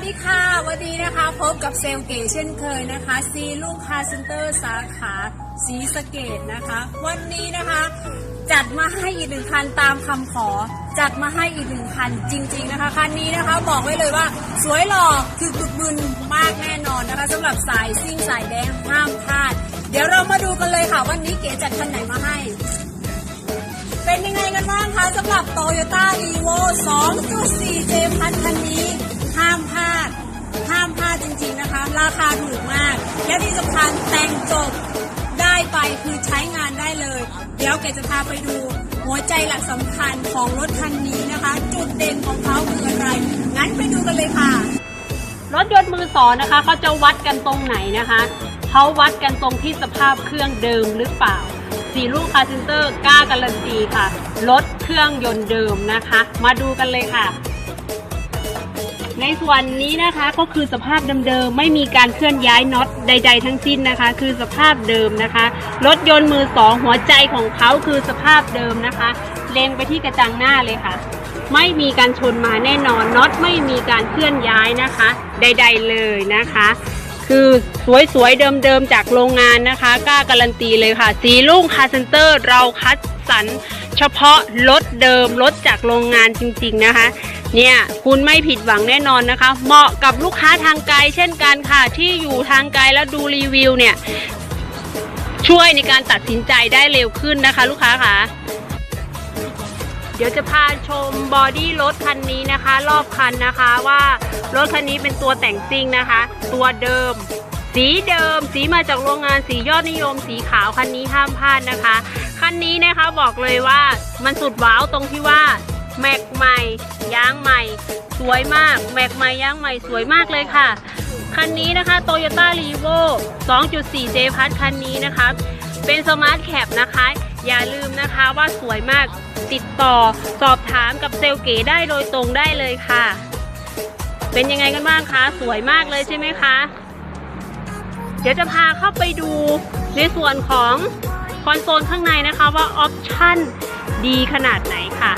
วัสดีค่ะ วันนี้นะคะพบกับเซลเก๋เช่นเคยนะคะ ซีลูกคาร์เซ็นเตอร์สาขาสีสเกตนะคะ วันนี้นะคะ จัดมาให้อีกหนึ่งคันตามคำขอ จัดมาให้อีกหนึ่งคันจริง ๆนะคะคันนี้นะคะบอกไว้เลยว่า สวยหล่อคือกุดบึนมากแน่นอนนะคะสำหรับสายซิ่งสายแดงห้ามพลาด เดี๋ยวเรามาดูกันเลยค่ะวันนี้เก๋จัดคันไหนมาให้ เป็นยังไงกันบ้างคะสำหรับ Toyota r e v o 2.4 ราคาถูกมาก และที่สำคัญแต่งจบได้ไปคือใช้งานได้เลย เดี๋ยวเกดจะพาไปดู หัวใจหลักสำคัญของรถคันนี้นะคะ จุดเด่นของเขาคืออะไร งั้นไปดูกันเลยค่ะ รถยนต์มือสองนะคะเขาจะวัดกันตรงไหนนะคะเขาวัดกันตรงที่สภาพเครื่องเดิมหรือเปล่าสีลูกคาร์เซนเตอร์กล้าการันตีค่ะรถเครื่องยนต์เดิมนะคะ มาดูกันเลยค่ะ ในส่วนนี้นะคะก็คือสภาพเดิมๆไม่มีการเคลื่อนย้ายน็อตใด ๆ ทั้งสิ้นนะคะ คือสภาพเดิมนะคะรถยนต์มือสองหัวใจของเขาคือสภาพเดิมนะคะ เล็งไปที่กระจังหน้าเลยค่ะ ไม่มีการชนมาแน่นอนน็อตไม่มีการเคลื่อนย้ายนะคะ ใด ๆ เลยนะคะ คือสวยๆเดิมๆจากโรงงานนะคะกล้าการันตีเลยค่ะ สีลุ่งคาเซนเตอร์เราคัดสรรเฉพาะรถเดิมรถจากโรงงานจริง ๆนะคะ เนี่ยคุณไม่ผิดหวังแน่นอนนะคะ เหมาะกับลูกค้าทางไกลเช่นกันค่ะ ที่อยู่ทางไกลแล้วดูรีวิวเนี่ย ช่วยในการตัดสินใจได้เร็วขึ้นนะคะ ลูกค้าค่ะเดี๋ยวจะพาชมบอดี้รถคันนี้นะคะ รอบคันนะคะว่ารถคันนี้เป็นตัวแต่งซิ่งนะคะ ตัวเดิม สีเดิม สีมาจากโรงงานสียอดนิยม สีขาวคันนี้ห้ามพลาดนะคะคันนี้นะคะบอกเลยว่ามันสุดว้าวตรงที่ว่า แม็กใหม่ยางใหม่ สวยมาก แม็กใหม่ยางใหม่สวยมากเลยค่ะ คันนี้นะคะ Toyota r e v o 2.4 J พัทคันนี้นะคะ เป็นสมาร์ทแคปนะคะ อย่าลืมนะคะว่าสวยมากติดต่อสอบถามกับเซลเก๋ได้โดยตรงได้เลยค่ะ เป็นยังไงกันบ้างคะ สวยมากเลยใช่ไหมคะ เดี๋ยวจะพาเข้าไปดูในส่วนของคอนโซลข้างในนะคะว่าออปชั่นดีขนาดไหนค่ะ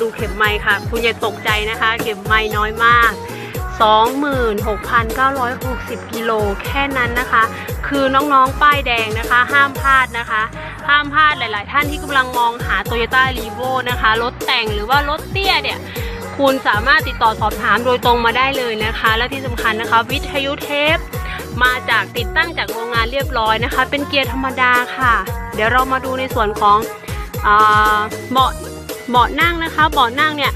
ดูเข็มไม้ค่ะ คุณอย่าตกใจนะคะ เข็มไม้น้อยมาก 26,960 กิโลแค่นั้นนะคะ คือน้องๆ ป้ายแดงนะคะ ห้ามพลาดนะคะ ห้ามพลาดหลาย ๆ ท่านที่กำลังมองหา Toyota r e v o นะคะ รถแต่งหรือว่ารถเตี้ยเนี่ยคุณสามารถติดต่อสอบถามโดยตรงมาได้เลยนะคะ และที่สำคัญนะคะ วิทยุเทป มาจากติดตั้งจากโรงงานเรียบร้อยนะคะ เป็นเกียร์ธรรมดาค่ะ เดี๋ยวเรามาดูในส่วนของอาเบาะ เบาะนั่งนะคะเบาะนั่งเนี่ย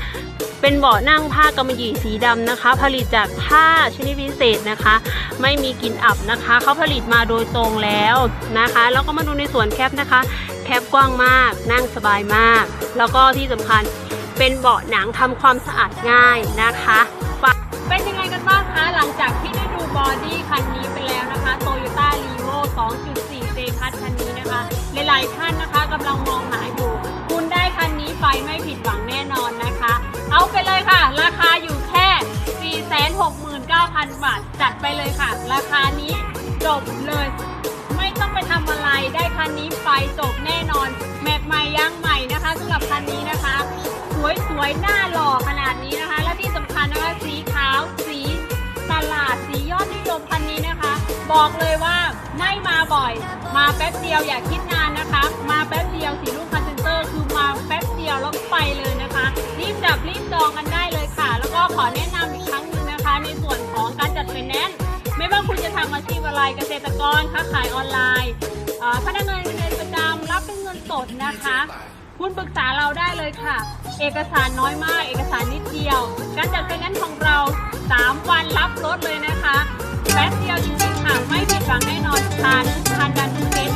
เป็นเบาะนั่งผ้ากำมะหยี่สีดำนะคะ ผลิตจากผ้าชนิดพิเศษนะคะ ไม่มีกลิ่นอับนะคะเขาผลิตมาโดยตรงแล้วนะคะแล้วก็มาดูในส่วนแคปนะคะ แคปกว้างมาก นั่งสบายมาก แล้วก็ที่สำคัญเป็นเบาะหนังทำความสะอาดง่ายนะคะเป็นยังไงกันบ้างคะหลังจากที่ได้ดูบอดี้คันนี้ไปแล้วนะคะ Toyota r e v o 2.4 J พัทคันนี้นะคะ หลายๆท่านนะคะกำลังมองหาอยู่ ได้คันนี้ไปไม่ผิดหวังแน่นอนนะคะ เอาไปเลยค่ะ ราคาอยู่แค่ 469,000 บาท จัดไปเลยค่ะ ราคานี้จบเลย ไม่ต้องไปทำอะไรได้คันนี้ไปจบแน่นอน แม็กใหม่ย่างใหม่นะคะสำหรับคันนี้นะคะ สวยๆ หน้าหล่อขนาดนี้นะคะ และที่สำคัญนะคะสีขาวสีตลาดสียอดนิยมคันนี้นะคะ บอกเลยว่าไม่มาบ่อย มาแป๊บเดียวอย่าคิดนานนะคะ มาแป๊บเดียวสีลูกคาเซน เตอร์คือมาแป๊บเดียวแล้วไปเลยนะคะ รีบจับรีบจองกันได้เลยค่ะ แล้วก็ขอแนะนำอีกครั้งหนึ่งนะคะ ในส่วนของการจัดไฟแนนซ์ไม่ว่าคุณจะทำอาชีพอะไรเกษตรกรค้าขายออนไลน์พนักงานเงินประจำรับเป็นเงินสดนะคะ คุณปรึกษาเราได้เลยค่ะ เอกสารน้อยมาก เอกสารนิดเดียว การจัดไฟแนนซ์ของเรา 3 วันรับรถเลยนะคะแป๊บเดียวจริงๆค่ะไม่ผิดหวังแน่นอนทานทานดันเคสมาเป็ต